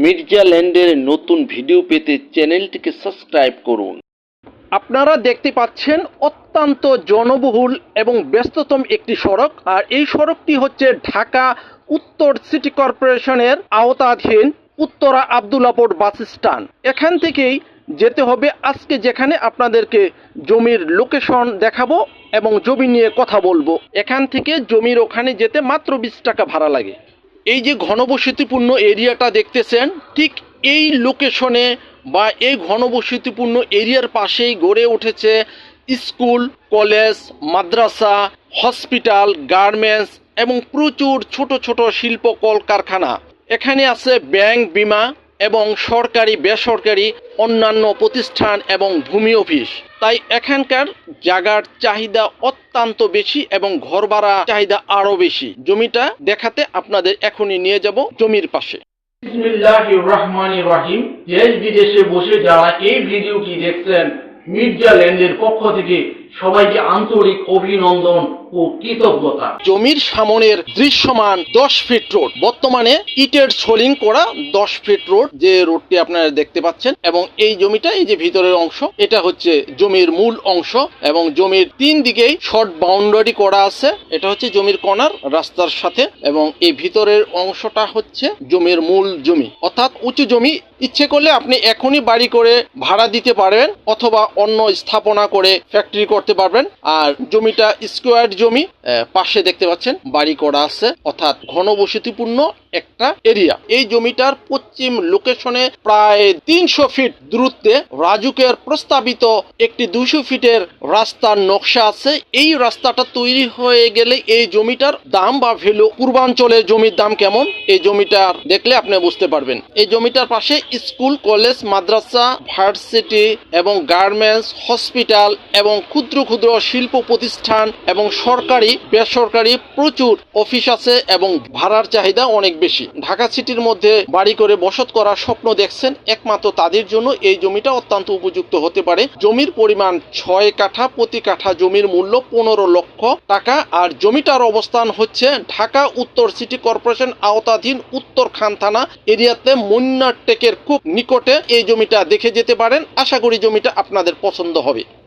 মির্জা ল্যান্ডের নতুন ভিডিও পেতে চ্যানেলটিকে সাবস্ক্রাইব করুন। আপনারা দেখতে পাচ্ছেন অত্যন্ত জনবহুল এবং ব্যস্ততম একটি সড়ক, আর এই সড়কটি হচ্ছে ঢাকা উত্তর সিটি কর্পোরেশনের আওতাধীন উত্তরা আবদুল্লাপুর বাস স্ট্যান্ড। এখান থেকেই যেতে হবে। আজকে যেখানে আপনাদেরকে জমির লোকেশন দেখাবো এবং জমি নিয়ে কথা বলব। এখান থেকে জমির ওখানে যেতে মাত্র বিশ টাকা ভাড়া লাগে। এই যে ঘনবসতিপূর্ণ এরিয়াটা দেখতেছেন, ঠিক এই লোকেশনে বা এই ঘনবসতিপূর্ণ এরিয়ার পাশেই গড়ে উঠেছে স্কুল, কলেজ, মাদ্রাসা, হসপিটাল, গার্মেন্টস এবং প্রচুর ছোট ছোট শিল্প কলকারখানা। এখানে আছে ব্যাংক, বিমা এবং সরকারি, বেসরকারি, অন্যান্য প্রতিষ্ঠান এবং ভূমি অফিস। তাই এখানকার জায়গার চাহিদা অত্যন্ত বেশি এবং ঘর ভাড়া চাহিদা আরও বেশি। জমিটা দেখাতে আপনাদের এখনই নিয়ে যাব জমির পাশে। দেশ বিদেশে বসে যারা এই ভিডিওটি দেখছেন, মির্জা ল্যান্ডের পক্ষ থেকে সবাইকে আন্তরিক অভিনন্দন ও কৃতজ্ঞতা। জমির সামনের দৃশ্যমান দশ ফিট রোড বর্তমানে ইটের সোলিং করা দশ ফিট রোড যে রোডটি আপনারা দেখতে পাচ্ছেন, এবং এই জমিটা এই যে ভিতরের অংশ, এটা হচ্ছে জমির মূল অংশ, এবং জমির তিন দিকেই শর্ট বাউন্ডারি করা আছে, এটা হচ্ছে জমির কর্নার রাস্তার সাথে, এবং এই ভিতরের অংশটা হচ্ছে জমির মূল জমি। অর্থাৎ উঁচু জমি, ইচ্ছে করলে আপনি এখনই বাড়ি করে ভাড়া দিতে পারবেন, অথবা অন্য স্থাপনা করে ফ্যাক্টরি করতে পারবেন। আর জমিটা স্কোয়ার জমি পাশে দেখতে পাচ্ছেন বাড়ি করা আছে, অর্থাৎ ঘনবসতিপূর্ণ একটা এরিয়া এই জমিটার পশ্চিম লোকেশনে প্রায় তিনশো ফিট দূরত্বে রাজুকের প্রস্তাবিত একটি দুশো ফিটের রাস্তার নকশা আছে। এই রাস্তাটা তৈরি হয়ে গেলে এই জমিটার দাম বা ভ্যালু পূর্বাঞ্চলের জমির দাম কেমন? এই জমিটার দেখলে আপনি বুঝতে পারবেন। এই জমিটার পাশে স্কুল, কলেজ, মাদ্রাসা, ভার্সিটি এবং গার্মেন্টস, হসপিটাল এবং ক্ষুদ্র ক্ষুদ্র শিল্প প্রতিষ্ঠান এবং সরকারি, বেসরকারি প্রচুর অফিস আছে এবং ভাড়ার চাহিদা অনেক বেশি। ঢাকা সিটির মধ্যে বাড়ি করে বসত করার স্বপ্ন দেখছেন একমাত্র তাদের জন্য এই জমিটা অত্যন্ত উপযুক্ত হতে পারে। জমির পরিমাণ ছয় কাঠা প্রতি কাঠা জমির মূল্য পনেরো লক্ষ টাকা আর জমিটার অবস্থান হচ্ছে ঢাকা উত্তর সিটি কর্পোরেশন আওতাধীন উত্তর খান থানা এরিয়াতে মুন্নার টেকের খুব নিকটে। এই জমিটা দেখে যেতে পারেন। আশা করি জমিটা আপনাদের পছন্দ হবে।